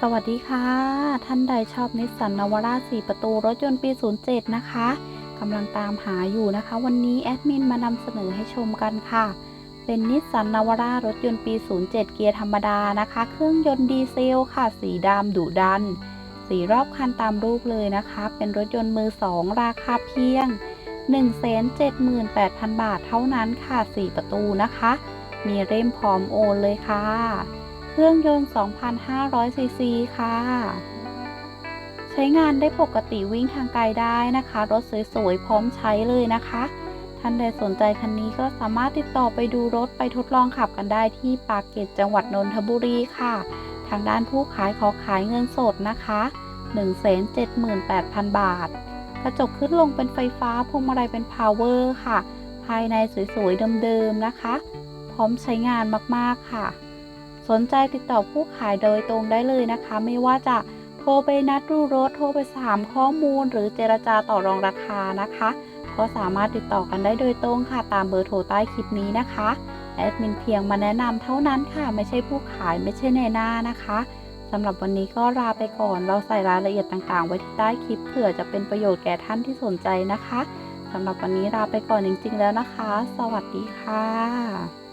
สวัสดีค่ะ ท่านใดชอบนิสสันนาวาร่า4ประตูรถยนต์ปี 07 นะคะกำลังตามหาอยู่นะคะ วันนี้แอดมินมานำเสนอให้ชมกันค่ะ เป็นนิสสันนาวาร่ารถยนต์ปี 07 เกียร์ธรรมดานะคะ เครื่องยนต์ดีเซลค่ะ สีดำดุดัน สีรอบคันตามรูปเลยนะคะ เป็นรถยนต์มือ 2 ราคาเพียง 178,000 บาทเท่านั้นค่ะ 4 ประตูนะคะ มีเร่มพร้อมโอนเลยค่ะ เครื่องยนต์ 2,500 ซีซีค่ะ ใช้งานได้ปกติวิ่งทางไกลได้นะคะ รถสวยๆ พร้อมใช้เลยนะคะ ท่านใดสนใจคันนี้ก็สามารถติดต่อไปดูรถไปทดลองขับกันได้ที่ปากเกร็ดจังหวัดนนทบุรีค่ะ ทางด้านผู้ขายขอขายเงินสดนะคะ178,000 บาท กระจกขึ้นลงเป็นไฟฟ้าพวงมาลัยเป็นพาวเวอร์ค่ะ ภายในสวยๆเดิมๆนะคะ พร้อมใช้งานมากๆค่ะ สนใจติดต่อผู้ขายโดยตรงได้เลยนะคะ ไม่ว่าจะโทรไปนัดดูรถ โทรไปถามข้อมูล หรือเจรจาต่อรองราคานะคะ ก็สามารถติดต่อกันได้โดยตรงค่ะตามเบอร์โทรใต้คลิปนี้นะคะแอดมินเพียงมาแนะนำเท่านั้นค่ะ ไม่ใช่ผู้ขายไม่ใช่ในหน้านะคะสำหรับวันนี้ก็ลาไปก่อน เราใส่รายละเอียดต่างๆ ไว้ที่ใต้คลิปเผื่อจะเป็นประโยชน์แก่ท่านที่สนใจนะคะสำหรับวันนี้ลาไปก่อนจริงๆแล้วนะคะ สวัสดีค่ะ